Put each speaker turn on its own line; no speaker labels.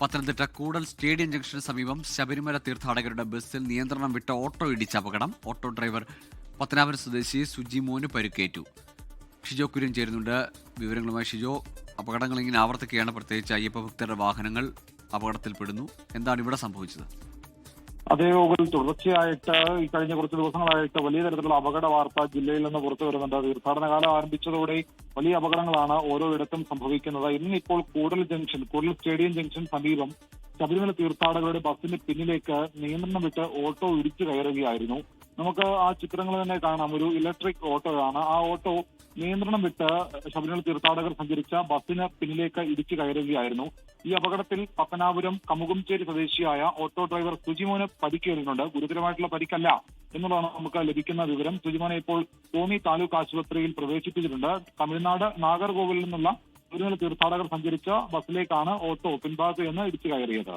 പത്തനംതിട്ട കൂടൽ stadium junction സമീപം ശബരിമല തീർത്ഥാടകരുടെ ബസ്സിൽ നിയന്ത്രണം വിട്ട ഓട്ടോ ഇടിച്ച അപകടം. ഓട്ടോ ഡ്രൈവർ പത്തനാപുരം സ്വദേശി സുജി മോന് പരുക്കേറ്റു. ഷിജോ കുര്യൻ ചേരുന്നുണ്ട്. വിവരങ്ങളുമായി ഷിജോ അപകടങ്ങൾ ഇങ്ങനെ ആവർത്തിക്കുകയാണ്. പ്രത്യേകിച്ച് അയ്യപ്പ ഭക്തരുടെ വാഹനങ്ങൾ അപകടത്തിൽപ്പെടുന്നു. എന്താണ് ഇവിടെ സംഭവിച്ചത്?
അതേ യോഗത്തിൽ തുടർച്ചയായിട്ട് ഈ കഴിഞ്ഞ കുറച്ച് ദിവസങ്ങളായിട്ട് വലിയ തരത്തിലുള്ള അപകട വാർത്ത ജില്ലയിൽ നിന്ന് പുറത്തു വരുന്നുണ്ട്. തീർത്ഥാടന കാലം ആരംഭിച്ചതോടെ വലിയ അപകടങ്ങളാണ് ഓരോയിടത്തും സംഭവിക്കുന്നത്. ഇന്നിപ്പോൾ Koodal junction Koodal stadium junction സമീപം ശബരിമല തീർത്ഥാടകരുടെ ബസ്സിന് പിന്നിലേക്ക് നിയന്ത്രണം വിട്ട് ഓട്ടോ ഇടിച്ചു കയറുകയായിരുന്നു. നമുക്ക് ആ ചിത്രങ്ങൾ തന്നെ കാണാം. ഒരു ഇലക്ട്രിക് ഓട്ടോയാണ്. ആ ഓട്ടോ നിയന്ത്രണം വിട്ട് ശബരിമല തീർത്ഥാടകർ സഞ്ചരിച്ച ബസ്സിന് പിന്നിലേക്ക് ഇടിച്ചു കയറുകയായിരുന്നു. ഈ അപകടത്തിൽ പത്തനാപുരം കമുകുംചേരി സ്വദേശിയായ ഓട്ടോ ഡ്രൈവർ സുജിമോന് പരിക്കേറിയിട്ടുണ്ട് ഗുരുതരമായിട്ടുള്ള പരിക്കല്ല എന്നുള്ളതാണ് നമുക്ക് ലഭിക്കുന്ന വിവരം. സുജിമോനെ ഇപ്പോൾ കോന്നി താലൂക്ക് ആശുപത്രിയിൽ പ്രവേശിപ്പിച്ചിട്ടുണ്ട്. തമിഴ്നാട് നാഗർകോവിലിൽ നിന്നുള്ള ശബരിമല തീർത്ഥാടകർ സഞ്ചരിച്ച ബസ്സിലേക്കാണ് ഓട്ടോ പിൻഭാഗത്ത് നിന്ന് ഇടിച്ചു കയറിയത്.